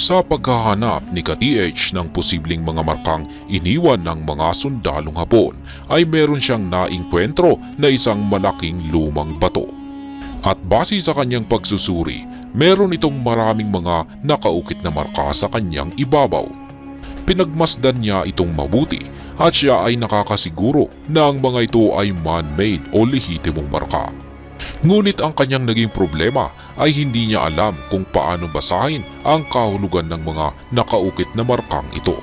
Sa paghahanap ni ka-TH ng posibleng mga markang iniwan ng mga sundalong hapon ay meron siyang naingkwentro na isang malaking lumang bato. At base sa kanyang pagsusuri, meron itong maraming mga nakaukit na marka sa kanyang ibabaw. Pinagmasdan niya itong mabuti at siya ay nakakasiguro na ang mga ito ay man-made o lehitimong marka. Ngunit ang kanyang naging problema ay hindi niya alam kung paano basahin ang kahulugan ng mga nakaukit na markang ito.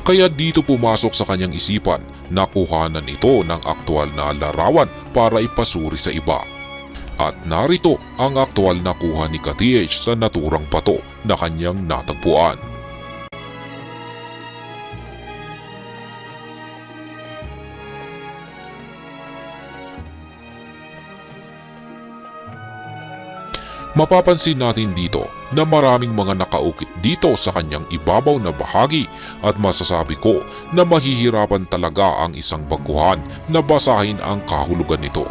Kaya dito pumasok sa kanyang isipan na kuhanan ito ng aktwal na larawan para ipasuri sa iba. At narito ang aktwal na kuha ni ka-TH sa naturang bato na kanyang natagpuan. Mapapansin natin dito na maraming mga nakaukit dito sa kanyang ibabaw na bahagi at masasabi ko na mahihirapan talaga ang isang baguhan na basahin ang kahulugan nito.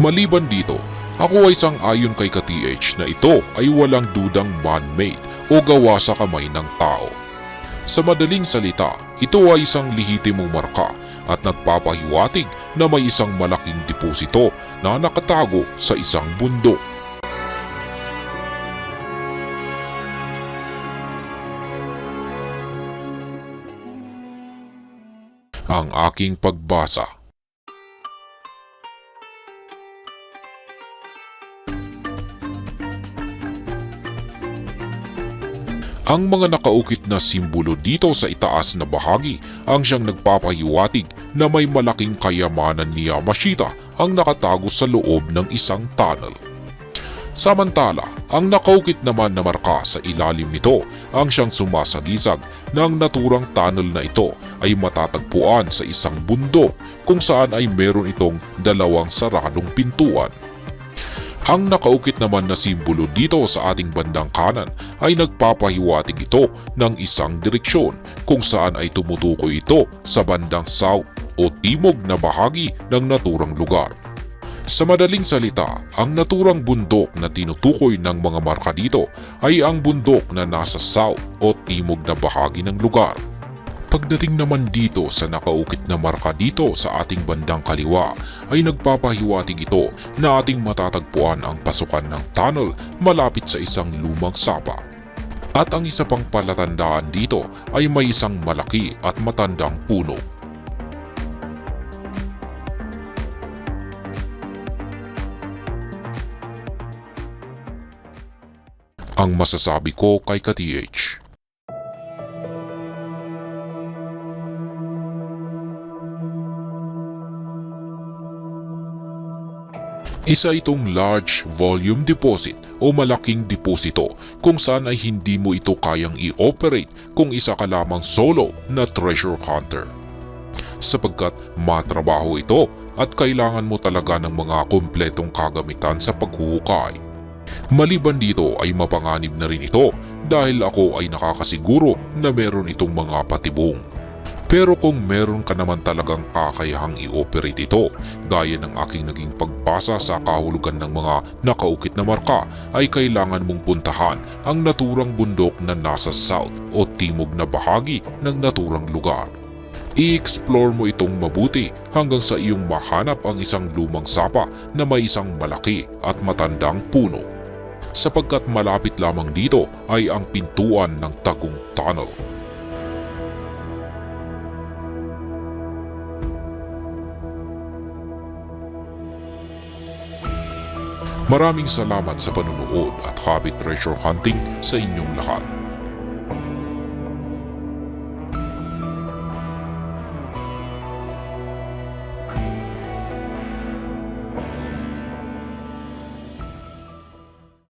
Maliban dito, ako ay sang ayon kay ka-TH na ito ay walang dudang man-made o gawa sa kamay ng tao. Sa madaling salita, ito ay isang lihitimong marka at nagpapahiwatig na may isang malaking deposito na nakatago sa isang bundok. Ang aking pagbasa. Ang mga nakaukit na simbolo dito sa itaas na bahagi ang siyang nagpapahiwatig na may malaking kayamanan ni Yamashita ang nakatago sa loob ng isang tunnel. Samantala, ang nakaukit naman na marka sa ilalim nito ang siyang sumasagisag na ang naturang tunnel na ito ay matatagpuan sa isang bundok kung saan ay meron itong dalawang saradong pintuan. Ang nakaukit naman na simbolo dito sa ating bandang kanan ay nagpapahiwatig ito ng isang direksyon kung saan ay tumutukoy ito sa bandang south o timog na bahagi ng naturang lugar. Sa madaling salita, ang naturang bundok na tinutukoy ng mga marka dito ay ang bundok na nasa south o timog na bahagi ng lugar. Pagdating naman dito sa nakaukit na marka dito sa ating bandang kaliwa ay nagpapahiwatig ito na ating matatagpuan ang pasukan ng tunnel malapit sa isang lumang sapa. At ang isa pang palatandaan dito ay may isang malaki at matandang puno ang masasabi ko kay ka-TH. Isa itong large volume deposit o malaking deposito kung saan ay hindi mo ito kayang i-operate kung isa ka lamang solo na treasure hunter. Sapagkat matrabaho ito at kailangan mo talaga ng mga kumpletong kagamitan sa paghuhukay. Maliban dito ay mapanganib na rin ito dahil ako ay nakakasiguro na meron itong mga patibong. Pero kung meron ka naman talagang kakayahang i-operate ito, gaya ng aking naging pagbasa sa kahulugan ng mga nakaukit na marka, ay kailangan mong puntahan ang naturang bundok na nasa south o timog na bahagi ng naturang lugar. I-explore mo itong mabuti hanggang sa iyong mahanap ang isang lumang sapa na may isang malaki at matandang puno. Sapagkat malapit lamang dito ay ang pintuan ng Tagong Tunnel. Maraming salamat sa panunood at happy treasure hunting sa inyong lahat.